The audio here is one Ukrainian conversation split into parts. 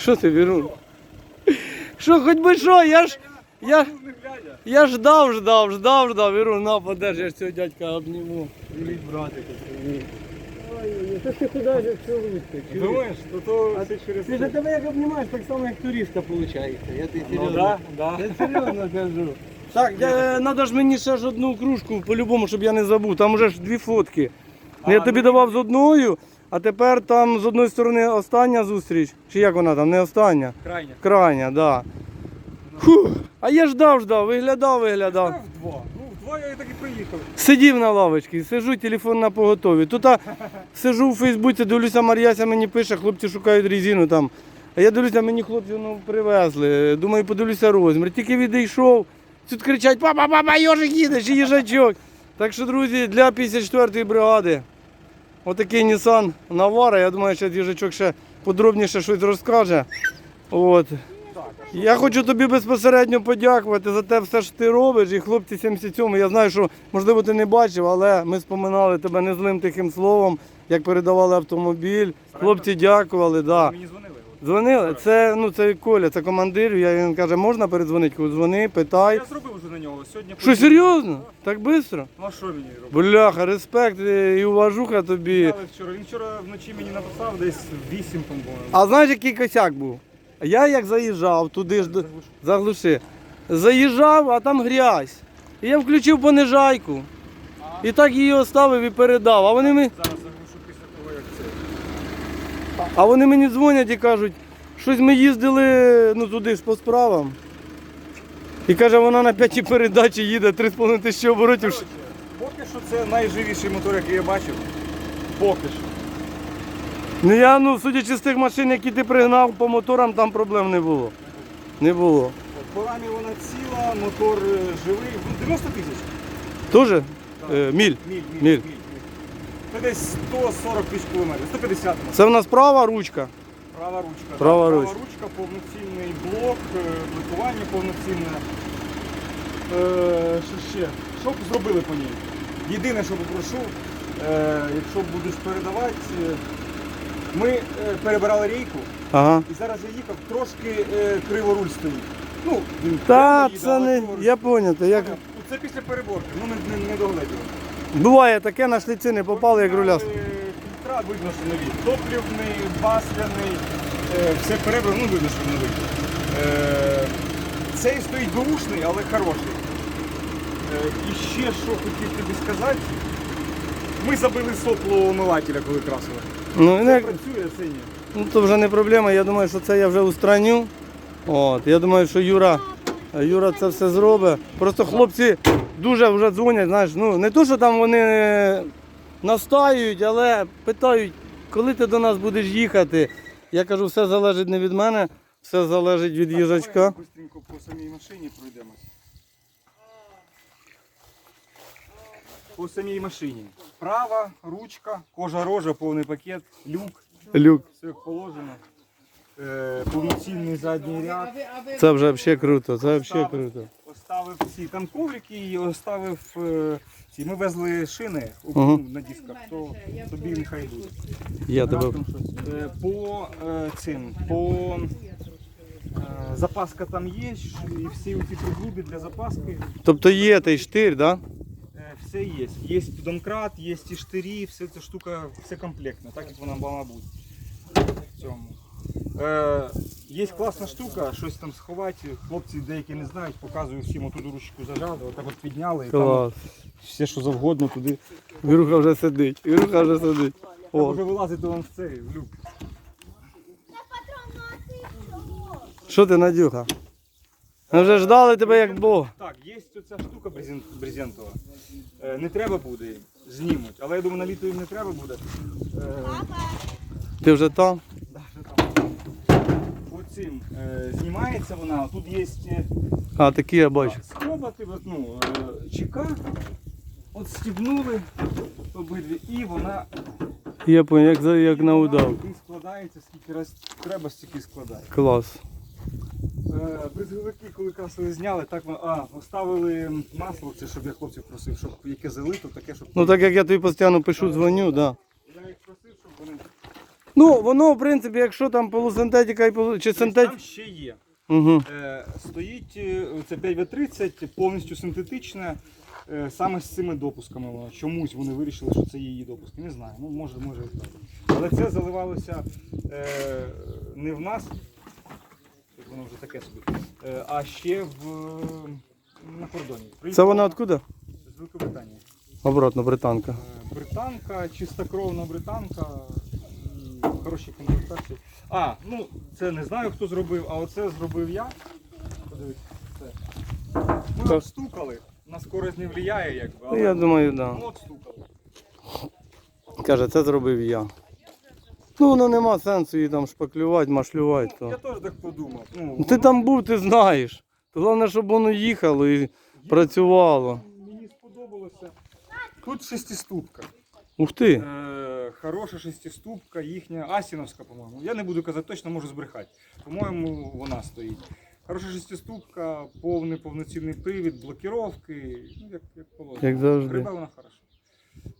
Що ти, Вірун? Що, хоч би що, я ж. Я, я ждав, ждав, ждав, ждав. Вірун, на, подержи, я ж цього дядька обніму. Привіт, братику, ти куди ж цілуйся? Думаєш, то то все через Ти ж тебе як обнімаєш, так само як туриста виходить. Я ти Ну серйозно. да, да. Я серйозно кажу. Так, треба ж мені ще ж одну кружку, по-любому, щоб я не забув. Там вже ж дві фотки. Я тобі ну, давав з одною, а тепер там з одної сторони остання зустріч. Чи як вона там, не остання? Крайня. Крайня, так. Да. Фух. А я ждав, ждав, виглядав, виглядав. Вдва. Ну, вдва я і так і приїхав. Сидів на лавочці, сижу, телефон на поготові. Тут а, сижу у Фейсбуці, дивлюся, Мар'яся мені пише, хлопці шукають резину там. А я дивлюся, мені хлопці ну, привезли. Думаю, подивлюся розмір. Тільки відійшов, тут кричать, папа, папа, йожик їде, чи їжачок. Так що, друзі, для 54-ї бригади отакий Nissan Navara. Я думаю, що їжачок ще подробніше щось розкаже. От. Я хочу тобі безпосередньо подякувати за те все, що ти робиш. І хлопці 77, я знаю, що можливо ти не бачив, але ми споминали тебе незлим тихим словом, як передавали автомобіль. Хлопці дякували. Да. Мені дзвонили. Дзвонили. Це ну це Коля, це командир. Я він каже, можна передзвонити? Кажу, Дзвони, питай. Я зробив вже на нього. Сьогодні Що серйозно? Так швидко? Ну а що мені робити? Бляха, респект е, і уважуха тобі. Але вчора. Він вчора вночі мені написав десь в 8 по-моєму. А знаєш, який косяк був? Я як заїжджав туди ж до- заглуши. Заїжджав, а там грязь. І я включив понижайку. І так її оставив і передав. А вони, ми- Зараз заглушу після того, як це. А вони мені дзвонять і кажуть, щось ми їздили ну, туди ж по справам. І каже, вона на п'ятій передачі їде 3,5 тисячі оборотів. Коротше, Поки що це найживіший мотор, який я бачив. Поки що. Ну я, ну, судячи з тих машин, які ти пригнав по моторам, там проблем не було. Не було. По рамі вона ціла, мотор е, живий. Ну, 90 тисяч. Тоже? Е, міль. Міль, міль, Міль. Це десь 140 тисяч кілометрів, 150 може. Це в нас права ручка. Права ручка. Права так, ручка. права ручка, повноцінний блок, е, блокування повноцінне. Е, що ще? Що б зробили по ній? Єдине, що попрошу, е, якщо будеш передавати, е, ми е, перебирали рейку Ага. і зараз я їхав, трошки е, криво руль стоїть. Ну, він Та прямо їде, це але не. криво руль Я поняв, як. Це після переборки, ну не, не, не догледіло. Буває таке, на шліці не попали, як руля. Е, Фільтра видно, що нові. Топлівний, масляний, е, все перебрано, ну видно, що новий. Е, Цей стоїть бушний, але хороший. І ще що хотів тобі сказати. Ми забили сопло омивателя, коли красили. Ну, Це не, працює, це ні. ну то вже не проблема. Я думаю, що це я вже устраню. От, я думаю, що Юра, Юра це все зробить. Просто хлопці дуже вже дзвонять, знаєш, ну не то, що там вони настаюють, але питають, коли ти до нас будеш їхати. Я кажу, все залежить не від мене, все залежить від їжачка. Быстренько по самій машині пройдемось. По самій машині. Права, ручка, кожа рожа, повний пакет, люк. Люк, Все положено. Е, повноцінний задній ряд. це вже взагалі круто, це взагалі круто. Оставив ці там коврики і оставив е, ці. Ми везли шини на дисках, то тобі нехай буде. Я тебе. Е, По е, цим, по запаска там є, і всі ці приблуди для запаски. Тобто є той штир, так? Да? Все є. Є домкрат, є і штирі, все ця штука, все комплектно, так як вона мала бути. В цьому. Є класна штука, щось там сховати. Хлопці деякі не знають, показую всім оту ручку зажали, отак от підняли і там Клас. все, що завгодно туди. Віруха вже сидить. Віруха вже сидить. Там О, вже вилазити вам в цей в люк. що ти, Надюха? Ми вже ждали тебе як Бог. Так, є ця штука брезен- брезентова. Е, не треба буде, знімуть. Але я думаю, на літо їм не треба буде. Е, Ти вже там? Оцим е, знімається вона. Тут є А, такі я бачу. скоба, от, ну, е, чека. От стібнули обидві і вона Я понял, як, за- як на удав. і складається, скільки раз треба, стільки складає. Клас. Е, Бризговики, коли красили зняли, так вона- а, оставили масло, це щоб я хлопців просив, щоб яке залито, таке, щоб. Ну так як я тобі постійно пишу, дзвоню, да. Я їх просив, щоб вони Ну, воно, в принципі, якщо там полусинтетика і полу... чи Тобто синтетика. Там ще є. Угу. Е, стоїть е, це 5В30, повністю синтетичне, е, саме з цими допусками. воно. Чомусь вони вирішили, що це її допуски. Не знаю, ну може, може і так. Але це заливалося е, не в нас, тут воно вже таке собі, е, а ще в, на кордоні. Це Приїхала вона откуда? З Великобританії. Обратно, британка. Е, Британка, чистокровна британка, і в хорошій комплектації. А, ну це не знаю хто зробив, а оце зробив я. Подивіться, це. Ми Так. обстукали, на скорость не впливає, якби. Ну, Але я думаю, да. ми обстукали. Каже, це зробив я. Ну, воно нема сенсу її там шпаклювати, машлювати. Ну, я То. теж так подумав. Ну, Ну, Ти воно- там був, ти знаєш. То головне, щоб воно їхало і працювало. Мені сподобалося. Тут шестиступка. Ух ти. Е, хороша шестиступка, їхня Асіновська, по-моєму. Я не буду казати точно, можу збрехати. По-моєму, вона стоїть. Хороша шестиступка, повний повноцінний привід, блокіровки, ну, як, як положено. Як завжди. Гриба вона хороша.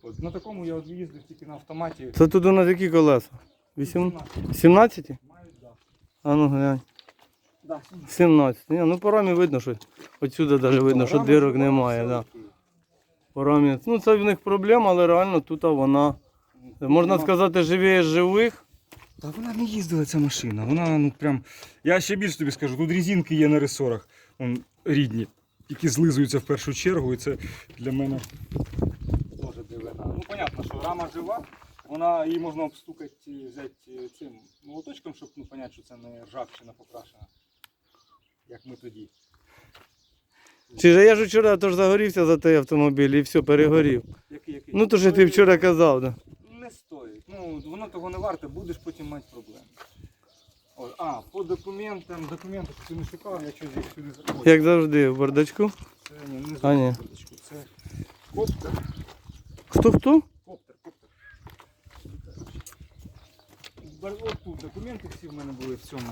От, на такому я от їздив тільки на автоматі. Це тут у нас які колеса? 8? 17. 17? Мають, да. А ну глянь. Да, 17. Ні, ну по рамі видно, що отсюди навіть видно, що дирок немає. Да. По рамі. Ну це в них проблема, але реально тут вона. Можна Вона- сказати, живіє з живих. Та вона не їздила ця машина. Вона ну прям. Я ще більше тобі скажу, тут резинки є на ресорах. Вон, рідні, які злизуються в першу чергу, і це для мене теж дивина. Ну, понятно, що рама жива, вона її можна обстукати, взяти цим молоточком, щоб ну, понять, що це не ржавчина покрашена. Як ми тоді. Чи ж я ж вчора тож загорівся за той автомобіль і все, перегорів. Який, який? Ну то що ти вчора казав, да. Ну, воно того не варте, будеш потім мати проблеми. От, а, по документам, документи, що ти не шукав, я щось їх сюди заходжу. Як завжди, в бардачку. Це ні, не А, ні. секундочку, Це коптер. Хто хто? Коптер, коптер. Бар- От тут документи всі в мене були в цьому.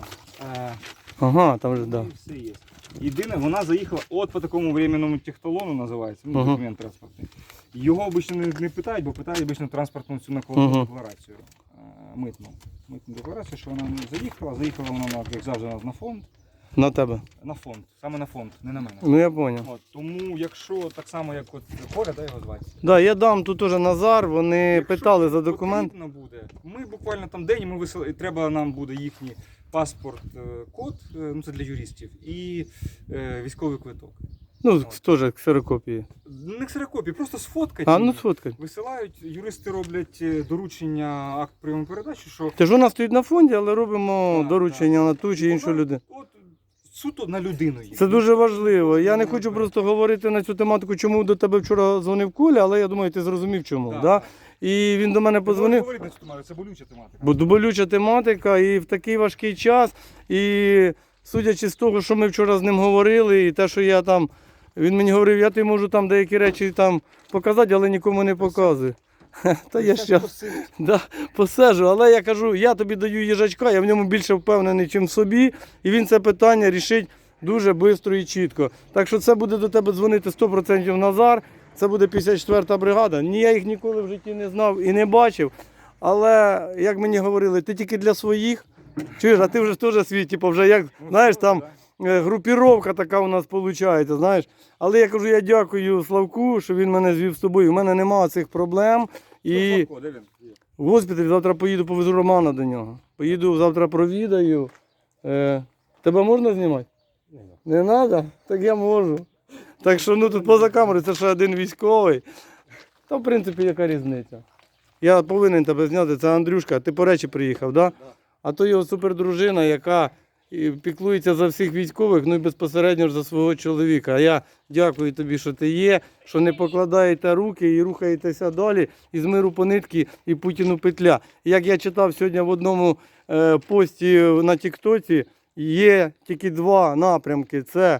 Е, Ага, там же, да. і все є. Єдине, вона заїхала от по такому временному техталону називається, ну, Ага. документ транспортний. Його обично не, не питають, бо питають обично транспортну цю накладну Ага. декларацію. е, Митну. Митну декларацію, що вона не заїхала, заїхала вона, на- як завжди, на фонд. На тебе. На фонд, саме на фонд, не на мене. Ну я зрозумів. От, тому, якщо так само, як от Коля, дай його звати. Да, я дам тут теж Назар, вони Якщо питали за документ. Потрібно буде. Ми буквально там день ми висили, і треба нам буде їхній паспорт, е, код, е, ну це для юристів, і е, військовий квиток. Ну, теж ксерокопії. Не ксерокопії, просто сфоткати. А, ну її. сфоткай. Висилають, юристи роблять доручення акт прийому передачі, що Ти ж вона стоїть на фонді, але робимо Так, доручення на ту чи іншу людину. От суто на людину їх. Це дуже важливо. Я не хочу просто говорити на цю тематику, чому до тебе вчора дзвонив Коля, але я думаю, ти зрозумів чому. Так, Да? так. І він до мене Не подзвонив. говорити це болюча тематика. Бо болюча тематика і в такий важкий час. І судячи з того, що ми вчора з ним говорили, і те, що я там. Він мені говорив, я тобі можу там деякі речі там показати, але нікому не показую. Та я ще да, посежу, але я кажу, я тобі даю їжачка, я в ньому більше впевнений, ніж в собі, і він це питання рішить дуже швидко і чітко. Так що це буде до тебе дзвонити 100% Назар, це буде 54-та бригада. Ні, я їх ніколи в житті не знав і не бачив. Але, як мені говорили, ти тільки для своїх. Чуєш, а ти вже теж свій, типу, вже як, Ну, знаєш, там е, групіровка така у нас виходить, знаєш. Але я кажу, я дякую Славку, що він мене звів з тобою. У мене немає цих проблем. І в госпіталь завтра поїду, повезу Романа до нього. Поїду завтра провідаю. Е, тебе можна знімати? Не треба? Так я можу. Так що ну тут поза камерою це ще один військовий. Та в принципі яка різниця? Я повинен тебе зняти, це Андрюшка, ти по речі приїхав, да? А то його супердружина, яка піклується за всіх військових, ну і безпосередньо ж за свого чоловіка. А я дякую тобі, що ти є, що не покладаєте руки і рухаєтеся далі із миру по нитки і Путіну петля. Як я читав сьогодні в одному е, пості на Тіктоці, є тільки два напрямки. Це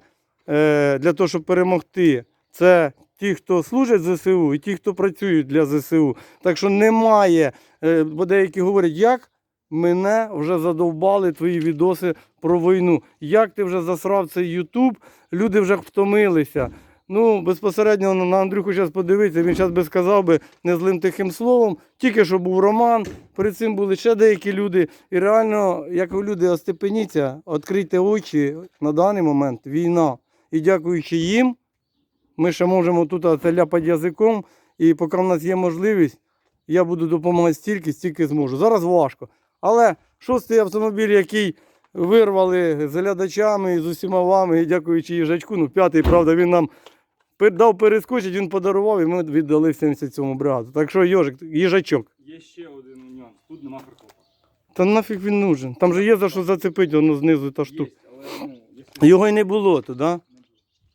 для того, щоб перемогти. Це ті, хто служать ЗСУ, і ті, хто працюють для ЗСУ. Так що немає, е, бо деякі говорять, як мене вже задовбали твої відоси про війну. Як ти вже засрав цей Ютуб, люди вже втомилися. Ну, безпосередньо на Андрюху зараз подивитися, він зараз би сказав би не злим тихим словом. Тільки що був Роман, перед цим були ще деякі люди. І реально, як люди остепеніться, відкрийте очі на даний момент війна. І дякуючи їм, ми ще можемо тут ляпати язиком. І поки в нас є можливість, я буду допомагати стільки, стільки зможу. Зараз важко. Але шостий автомобіль, який вирвали з глядачами і з усіма вами, і дякуючи їжачку, ну п'ятий, правда, він нам дав перескочити, він подарував, і ми віддали в 77-му бригаду. Так що йожик, їжачок. Є ще один нюанс. Тут нема фаркопа. Та нафіг він нужен. Там же є за що зацепити, воно знизу та штука. Ну, Його й не було туди. Да?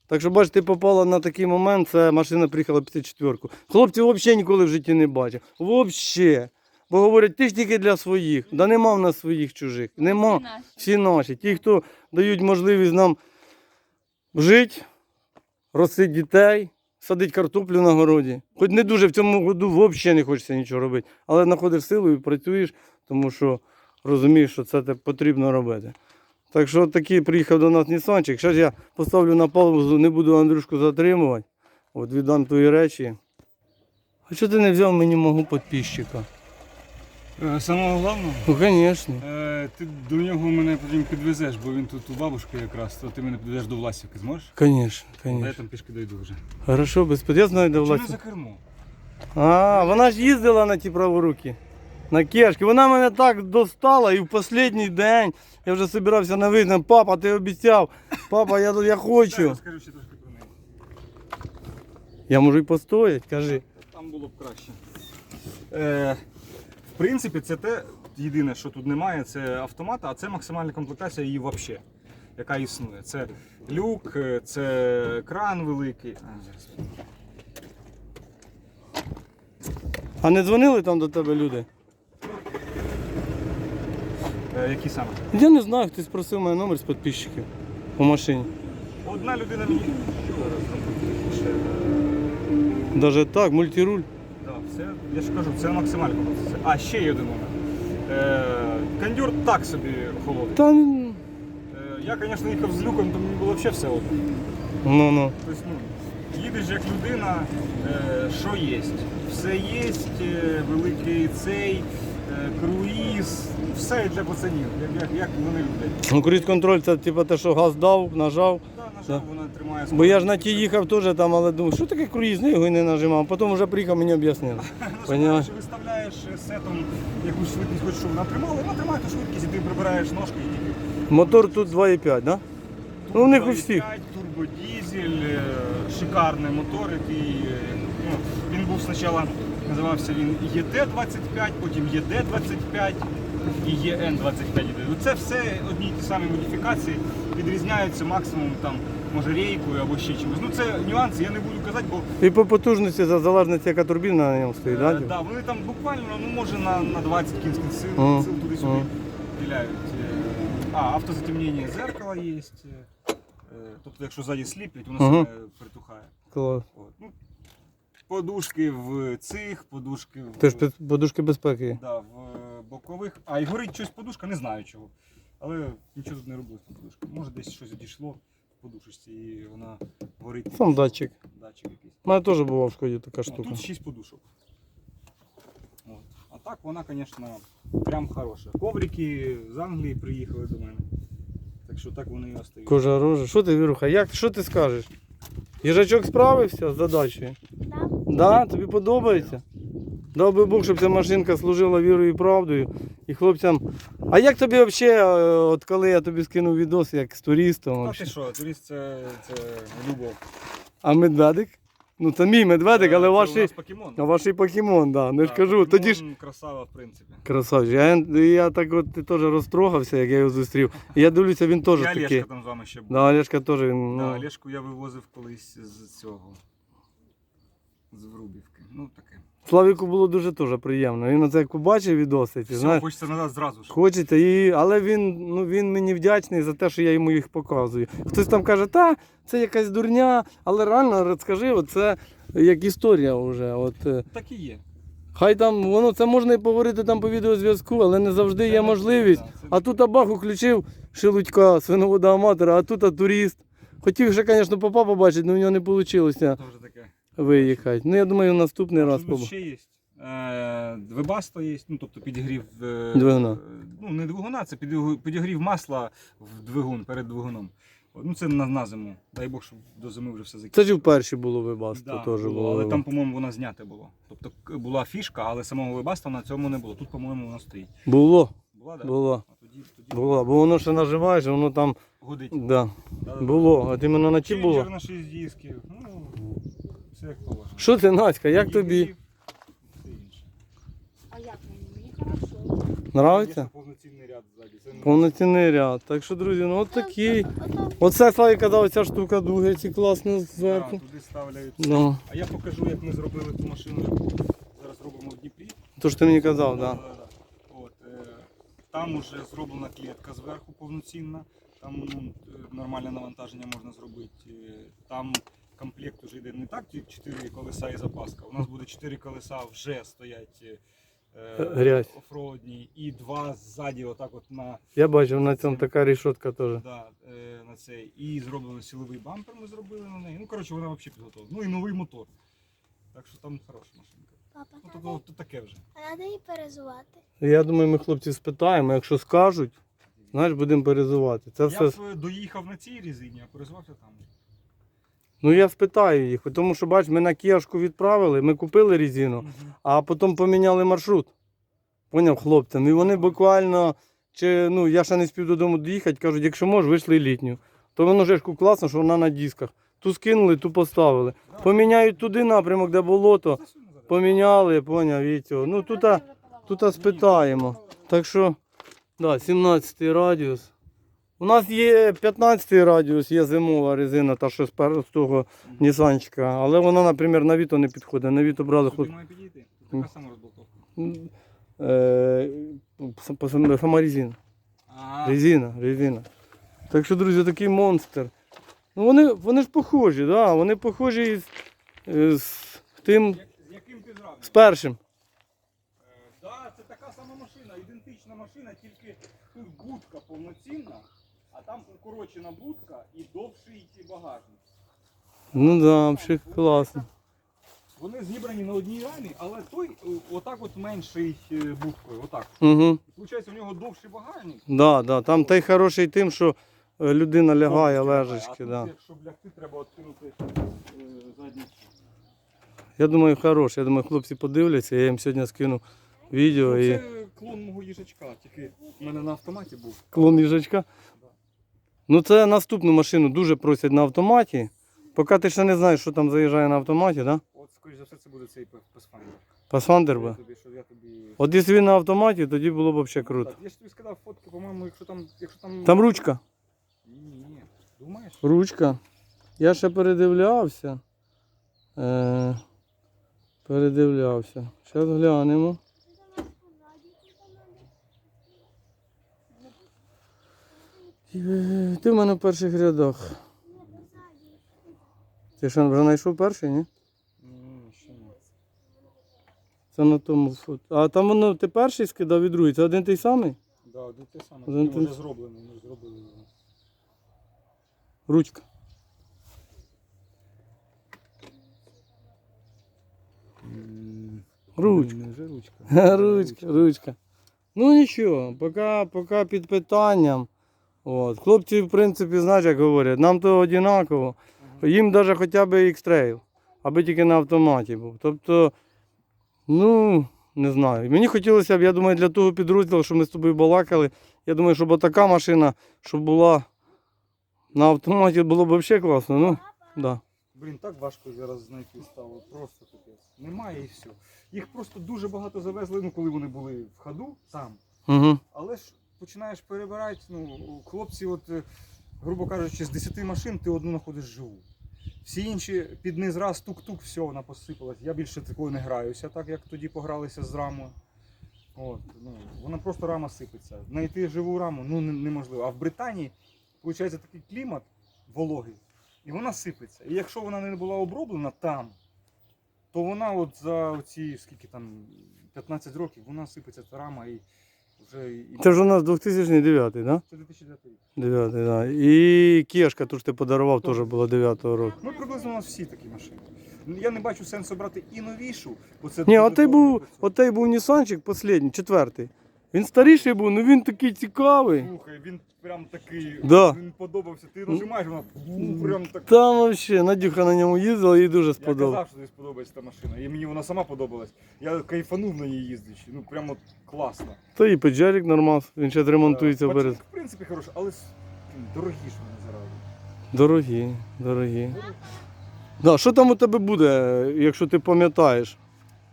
Так що, бачите, попала на такий момент, це машина приїхала 54-ку. Хлопці взагалі ніколи в житті не бачив. Взагалі. Бо говорять, ти ж тільки для своїх. Да нема в нас своїх чужих. Нема. Всі наші. Ті, хто дають можливість нам жити, ростити дітей, садити картоплю на городі. Хоч не дуже в цьому году взагалі не хочеться нічого робити. Але знаходиш силу і працюєш, тому що розумієш, що це потрібно робити. Так що такий приїхав до нас Нісанчик. Зараз я поставлю на паузу, не буду Андрюшку затримувати. От віддам твої речі. А чого ти не взяв мені мого підписчика? Е, Самого головного, Ну, звісно. е, ти до нього мене потім підвезеш, бо він тут у бабушки якраз, то ти мене підвезеш до Власівки, зможеш? Звісно, Та Я там пішки дойду вже. Хорошо, без Я знаю, де не за кермо? А, вона ж їздила на ті праворуки. На кешки. Вона мене так достала і в останній день я вже збирався на виїзд. Папа, ти обіцяв. Папа, я, я хочу. розкажу ще трошки про неї. Я можу і постояти, кажи. Там було б краще. Е, в принципі, це те єдине, що тут немає, це автомат, а це максимальна комплектація її взагалі, яка існує. Це люк, е, це кран великий. А, зараз. А не дзвонили там до тебе люди? Які саме? Я не знаю, хтось просив мене номер з підписчиків у машині. Одна людина мені. Там ще? Даже так, мультируль. Да, все, я ж кажу, це максимальна комплектація. А, ще є один момент. Е, кондюр так собі холодний. Та ну Е, я, звісно, їхав з люком, то мені було взагалі все одно. ну. Тобто, ну, їдеш як людина, е, що є. Все є, е, великий цей, круїз, все для пацанів, як, як, як вони люблять. Ну, круїз контроль це типу те, що газ дав, нажав. Да, нажав, вона тримає Бо я ж на ті їхав теж там, але думав, що таке круїз, ну його і не нажимав. Потім вже приїхав, мені об'яснили. Поняла? Що виставляєш е, сетом якусь швидкість, хочеш, щоб вона тримала, і вона тримає ту швидкість, і ти прибираєш ножки і тільки. Мотор тут 2,5, да? Ну, у них у всіх. 2,5, турбодізель, е, шикарний мотор, який е, ну, він був спочатку, називався він ЄТ-25, потім ЄД-25 і ЄН-25. Ну, Це все одні й ті самі модифікації, відрізняються максимум там, може рейкою або ще чимось. Ну це нюанси, я не буду казати, бо І по потужності за залежності, яка турбіна на ньому стоїть, е, да? да, вони там буквально ну, може на, на 20 кінських сил, Ага, сил туди-сюди ага. стріляють. Е, А, автозатемнення зеркала є. е, Тобто, якщо ззаді сліплять, воно Ага. саме притухає. Клас. От. Ну, подушки в цих, подушки в, під- подушки безпеки да, в е, бокових. А і горить щось подушка, не знаю чого. Але нічого тут не робилось з подушкою. Може десь щось одійшло в подушечці і вона горить. Сам датчик. Датчик якийсь. У мене теж була в шкоді така О, штука. тут 6 подушок. От. А так вона, звісно, прям хороша. Коврики з Англії приїхали до мене. Так що так вони і остають. Кожа рожа. Що ти, Віруха, як, що ти скажеш? Їжачок справився з задачею? Да. Да? Тобі подобається? Дав би Бог, щоб ця машинка служила вірою і правдою. І хлопцям. А як тобі взагалі, от коли я тобі скинув відос, як з туристом? А ти вообще? що, турист це, це любов. А медведик? Ну це мій медведик, але Це у ваші. нас покемон. А ваш покемон, да. Не ж Так, кажу, тоді ж. покемон красава, в принципі. Красавчик. Я, я так от теж розтрогався, як я його зустрів. І я дивлюся, він теж І такий. Олешка там з вами ще був. Да, Олешка теж він. Да, Ну, Олешку я вивозив колись з цього. З Ну таке. Славіку було дуже теж приємно. Він оце як побачив відоси, ці, Все, знаєш, хочеться назад зразу ж. хочеться. І, але він, ну, він мені вдячний за те, що я йому їх показую. Хтось там каже, та, це якась дурня, але реально скажи, от це як історія вже. От, е, Так і є. хай там воно це можна і поговорити там по відеозв'язку, але не завжди Це є не- можливість. А тут абах включив шелудька, свиновода аматора, а тут а турист. Хотів ще, звісно, попа побачити, але в нього не вийшло Тоже таке. Виїхати. Ну, я думаю, наступний раз побачимо. ще є. Е, Вебасто є, ну тобто підігрів е, Двигуна. е, Ну, не двигуна, це підігрів, масла в двигун перед двигуном. Ну це на, на зиму. Дай Бог, щоб до зими вже все закінчилося. Це ж вперше було вибасто, Да, теж було, було. але там, по-моєму, вона знята було. Тобто була фішка, але самого вебаста на цьому не було. Тут, по-моєму, вона стоїть. Було, Була, да? було, А тоді, тоді було. Бо воно ще наживаєш, воно там, годить. да, Да-да-да. було. А ти мене на ті було? На 6 дисків. Ну, все як положено. Що ти, Надька, як тобі? Все інше. А як мені? Мені хорошо. Нравиться? Повноцінний ряд ззаді. Це не- Повноцінний ряд. Так що, друзі, ну от такий. Оце Славі казав, ця штука дуги, ці класно зверху. туди ставляють. Ну, А я покажу, як ми зробили ту машину, яку зараз робимо в Дніпрі. то що ти мені казав, так. Да. Да-да-да. От, е, там вже зроблена клітка зверху повноцінна, там ну, е, нормальне навантаження можна зробити. Е, Там комплект вже йде не так, ті 4 колеса і запаска. У нас буде 4 колеса вже стоять е, Грязь. офроадні і два ззаді, отак от на, Я бачив на цьому така рішотка теж. да, е, на цей. І зроблено силовий бампер, ми зробили на неї. Ну, коротше, вона взагалі підготовлена. Ну і новий мотор. Так що там хороша машинка. Папа, Ну, треба, тобто, то таке вже. а треба її перезувати. Я думаю, ми хлопців спитаємо, якщо скажуть, знаєш, будемо перезувати. Це Я все. б е, доїхав на цій резині, а перезвався там. Ну я спитаю їх, тому що бач, ми на кіяшку відправили, ми купили резину, а потім поміняли маршрут. Поняв хлопцям. І вони буквально, чи ну я ще не спів додому доїхати, кажуть, якщо можеш, вийшли літню. То воно ж класно, що вона на дисках. Ту скинули, ту поставили. Поміняють туди напрямок, де болото, поміняли, поняв, і цього. Ну тут, тут спитаємо. Так що, да, 17 радіус. У нас є 15 радіус, є зимова резина, та що з того Нісанчика, але вона, наприклад, на Віто не підходить. На Віто брали хлоп... має підійти. Така сама розблоковка. е, сама резина. Резина, резина. Так що, друзі, такий монстр. Ну вони, вони ж похожі, да? вони похожі з, е, з тим, з яким ти зравнюєш? з першим. Е, Да, це така сама машина, ідентична машина, тільки тут будка повноцінна, там укорочена будка і довший багажник. Ну да, взагалі класно. Вони зібрані на одній рамі, але той е, отак от менший е, будкою, отак. Угу. Виходить, у нього довший багажник. Да, да. Там той хороший тим, що е, людина лягає, лежачки. Да. якщо лягти, треба відкинути задню. Я думаю, хороший. Я думаю, хлопці подивляться, я їм сьогодні скину відео Ну, і Це клон мого їжачка, тільки в мене на автоматі був. клон їжачка. Ну це наступну машину дуже просять на автоматі. Поки ти ще не знаєш, що там заїжджає на автоматі, да? От, скоріш за все, це буде цей. Pathfinder Я би. От якщо він на автоматі, тоді було б взагалі круто. Так, я ж тобі сказав фотки, по-моєму, якщо там... Якщо там... Там ручка. Ні, ні, ні. Думаєш? Ручка. Я ще передивлявся. Е, передивлявся. Зараз глянемо. Ти в мене в перших рядах. Ти що вже знайшов перший, ні? Ще. Це на тому фото. А там воно ти перший скидав і другий. Це один той самий? Да, один те саме. Один той- вже зроблений, ми зробили його. Ручка. Ручка. Не вже ручка. Ручка, ручка. Ну нічого, поки, поки під питанням. От. Хлопці, в принципі, знаєш, як говорять, нам то однаково. Їм навіть хоча б X-Trail, аби тільки на автоматі був. Тобто, ну, не знаю. Мені хотілося б, я думаю, для того підрозділу, що ми з тобою балакали, я думаю, щоб така машина, щоб була на автоматі, було б взагалі класно. Ну, да. Блін, так важко зараз знайти стало. Просто капець. Немає і все. Їх просто дуже багато завезли, ну коли вони були в ходу там. Угу. Але ж починаєш перебирати, ну, хлопці, от, е, грубо кажучи, з 10 машин ти одну знаходиш живу. Всі інші під низ раз тук-тук, все, вона посипалась. Я більше такого не граюся, так як тоді погралися з рамою. От, ну, вона просто рама сипеться. Знайти живу раму ну, неможливо. А в Британії, виходить, такий клімат вологий, і вона сипеться. І якщо вона не була оброблена там, то вона от за ці скільки там 15 років, вона сипеться та рама і Вже і... Це ж у нас 2009, так? Да? Це 2009 рік. 9, да. І кешка, ту ж ти подарував, теж було 9-го року. Ну, приблизно у нас всі такі машини. Я не бачу сенсу брати і новішу, бо це Ні, дуже отей дорого був, працює. був Нісанчик, останній, четвертий. Він старіший був, ну він такий цікавий. Слухай, він прям такий, Да. він подобався. Ти нажимаєш, вона прям так. Там взагалі, Надюха на ньому їздила, їй дуже Я сподобалось. казав, що тобі сподобається та машина. І мені вона сама подобалась. Я кайфанув на ній їздячи. Ну прямо класно. Та і Педжерік нормас, він ще ремонтується в Е. В принципі, хороше, але с- блін, дорогі ж вони заради. Дорогі, дорогі. Да, що там у тебе буде, якщо ти пам'ятаєш?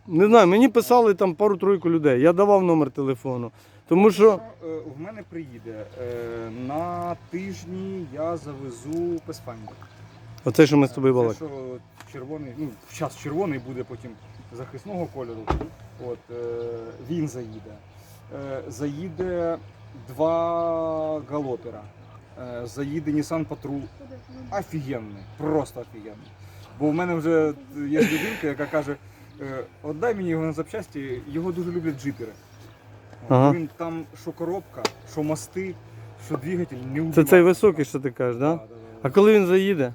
Не знаю, мені писали там пару-тройку людей. Я давав номер телефону. Тому що. Е, В мене приїде е, на тижні я завезу Pathfinder. Оце, що ми з тобою Це, балакали. що червоний, ну, зараз червоний буде потім захисного кольору. От, е, він заїде. Е, заїде два галопера. Е, заїде Nissan Patrol. Офігенний, просто офігенний. Бо в мене вже є людинка, яка каже, е, отдай мені його на запчасті, його дуже люблять джипери. Ага. Він там що коробка, що мости, що двигатель не Це цей високий, що ти кажеш, так? да, Да? да, А да. коли він заїде?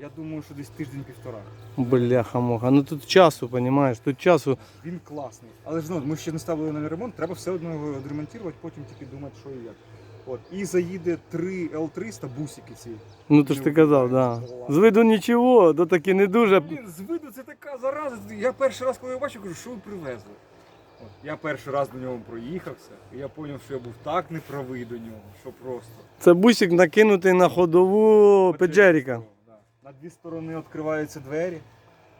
Я думаю, що десь тиждень-півтора. Бляха-муха. Ну тут часу, розумієш, тут часу. Він класний. Але ж ну, ми ще не ставили на ремонт, треба все одно його відремонтувати, потім тільки думати, що і як. От. І заїде 3 L300 бусики ці. Ну то ж ти казав, так. Да. З виду нічого, то таки не дуже. Блін, з виду це така зараза. Я перший раз, коли його бачив, кажу, що ви привезли. От. Я перший раз до нього проїхався, і я зрозумів, що я був так неправий до нього, що просто. Це бусик накинутий на ходову Педжеріка. Да. На дві сторони відкриваються двері.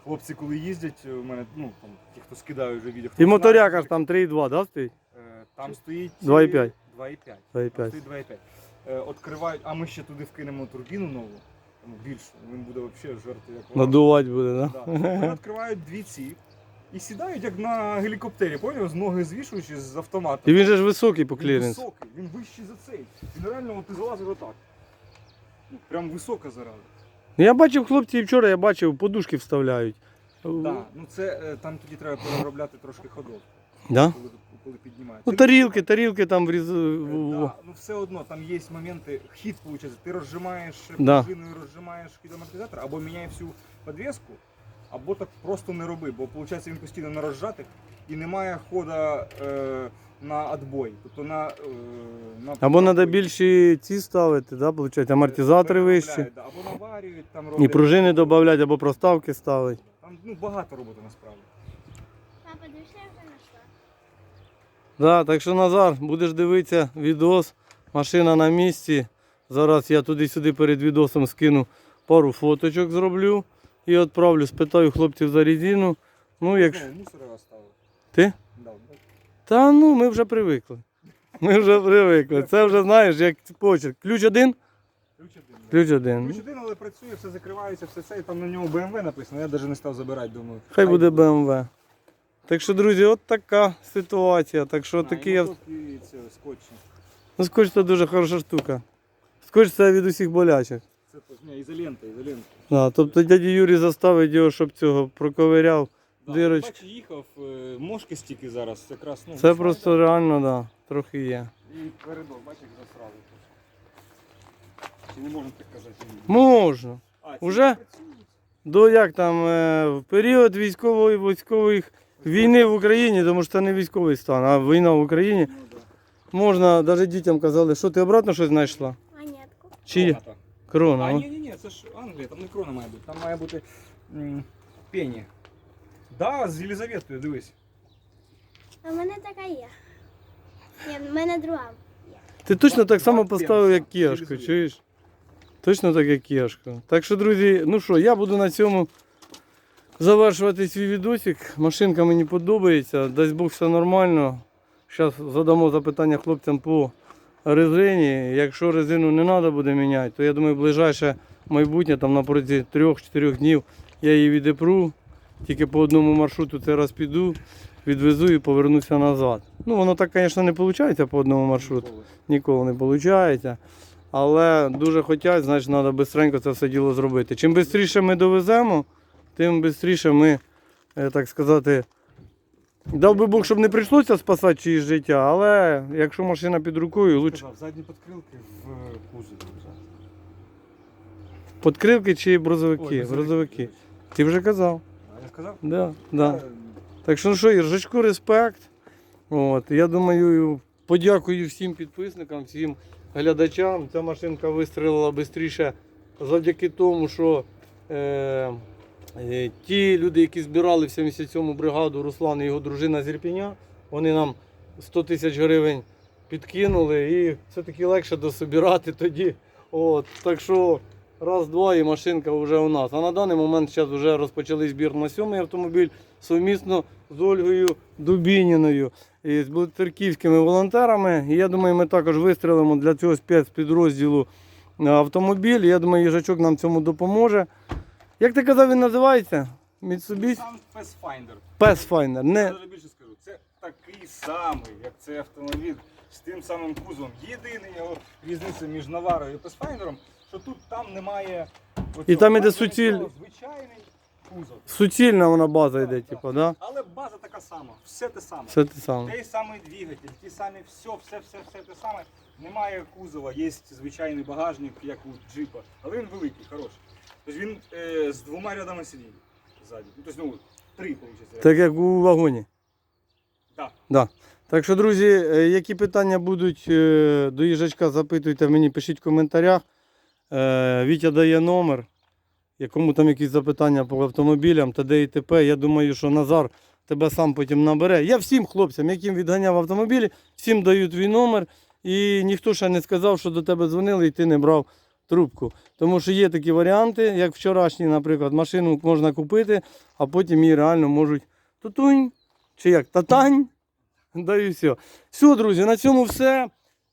Хлопці, коли їздять, у мене, ну, там, ті, хто скидає вже відео. І моторяка ж там 3,2, да, стоїть? Е, Там стоїть 2,5. 2,5. 2,5. Стоїть 2,5. Е, Откривають, а ми ще туди вкинемо турбіну нову, ну, більшу, він буде взагалі жерти як вона. Надувати буде, да? Да. Вони відкривають дві ці і сідають як на гелікоптері, поняв? З ноги звішуючи з автомата. І він же ж високий по Він високий, він вищий за цей. Він реально от, ти залазив отак. Ну, прям висока зараза. Ну, Я бачив хлопці і вчора, я бачив, подушки вставляють. Да, ну це е, там тоді треба переробляти трошки ходов, Да? коли, коли піднімають. Ну тарілки, тарілки там вріз... Е, Да, ну все одно там є моменти, хід виходить, ти розжимаєш Да. пружиною, розжимаєш хід амортизатора, або міняй всю підвіску, або так просто не роби, бо виходить він постійно на розжатих і немає хода е, на відбой. Тобто на, е, на Або треба більші ці ставити, да, виходить, амортизатори вищі. Да, Або наварюють, там І роблять. пружини додати, або проставки ставити. Там ну, багато роботи насправді. Папа, дивишся, я вже знайшла. Да, так що Назар, будеш дивитися відос, машина на місці. Зараз я туди-сюди перед відосом скину пару фоточок зроблю і відправлю, спитаю хлопців за резину. Ну, оставив. Ти? Та ну ми вже привикли. Ми вже привикли. Це вже знаєш, як почерк. Ключ один? Ключ один. Ключ один. Ключ один, але працює, все закривається, все це, і там на ньому BMW написано, я навіть не став забирати, думаю. Хай буде БМВ. Так що, друзі, от така ситуація. Так що такий я. Скотч. Ну, скотч це дуже хороша штука. Скотч це від усіх болячок. Це ні, ізолента, ізолента. Да, тобто дядя Юрій заставить його, щоб цього проковиряв. Да, Дирочки. Бачу, їхав, е, мошки стільки зараз, якраз, ну, Це просто реально, да, трохи є. І передок, бачиш, засрали. Чи не можна так казати? Можна. А, Уже? працюють. До як там е, в період військової військових війни в Україні, тому що це не військовий стан, а війна в Україні. Ну. Можна, навіть дітям казали, що ти обратно щось знайшла? Монетку. Чи? Крона А, ні, ні, ні, це ж Англія, там не крона має бути, там має бути м, пені. Да, з Єлизаветою, дивись. А в мене така є. Ні, в мене друга є. Ти точно так само поставив, як пенса. чуєш? Точно так, як кішку. Так що, друзі, ну що, я буду на цьому завершувати свій відосик. Машинка мені подобається, дасть Бог все нормально. Зараз задамо запитання хлопцям по резині. Якщо резину не треба буде міняти, то я думаю, ближайше майбутнє, там на протязі 3-4 днів я її відіпру. Тільки по одному маршруту цей раз піду, відвезу і повернуся назад. Ну, воно так, звісно, не виходить по одному маршруту ніколи не виходить. Але дуже хочуть, значить, треба швидко це все діло зробити. Чим швидше ми довеземо, тим швидше ми, е, так сказати, Дав би Бог, щоб не прийшлося спасати чиїсь життя, але якщо машина під рукою, лучше задні підкрилки в кузові лежать. подкривки чи брозовики. Брозовики. Ти вже казав. А я сказав? Да, да. Е, Так що ну що, Іржачку, респект. От, я думаю, подякую всім підписникам, всім глядачам. Ця машинка вистрілила швидше завдяки тому, що е, е, ті люди, які збирали в 77-му бригаду, Руслан і його дружина з Ірпіня, вони нам 100 тисяч гривень підкинули і все-таки легше дособирати тоді. От, так що раз-два і машинка вже у нас. А на даний момент зараз вже розпочали збір на сьомий автомобіль совмісно з Ольгою Дубініною і з бутерківськими волонтерами. І я думаю, ми також вистрілимо для цього спецпідрозділу е, автомобіль. Я думаю, їжачок нам цьому допоможе. Як ти казав, він називається? Mitsubishi Сам Pathfinder. Pathfinder. Я Не... навіть більше скажу, це такий самий, як цей автомобіль з тим самим кузовом. Єдиний його різниця між Наварою і Pathfinder, що тут там немає оцього І там іде суціль- звичайний кузов. Суцільна вона база йде, типу, да? Але база така сама, все те саме. Все те саме. Той самий двигатель, ті самі все, все, все, все те саме. Немає кузова, є звичайний багажник, як у джипа, але він великий, хороший. Тобто він е, з двома рядами сидінь ззаді. Ну, тобто, ну, три, виходить. Так як у вагоні. Да. Да. Так що, друзі, е, які питання будуть е, до їжачка, запитуйте мені, пишіть в коментарях. Е, Вітя дає номер. Якому там якісь запитання по автомобілям та де і т.п. Я думаю, що Назар тебе сам потім набере. Я всім хлопцям, яким відганяв автомобілі, всім даю твій номер. І ніхто ще не сказав, що до тебе дзвонили і ти не брав трубку. Тому що є такі варіанти, як вчорашні, наприклад, машину можна купити, а потім її реально можуть тутунь, чи як татань. Да і все. Все, друзі, на цьому все.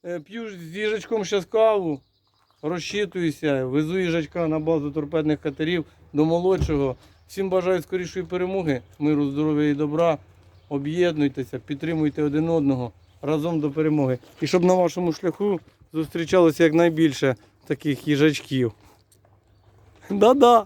Е, П'ю з їжачком зараз каву, розчитуюся, везу їжачка на базу торпедних катерів до молодшого. Всім бажаю скорішої перемоги, миру, здоров'я і добра. Об'єднуйтеся, підтримуйте один одного разом до перемоги. І щоб на вашому шляху зустрічалося якнайбільше таких їжачків. Да-да.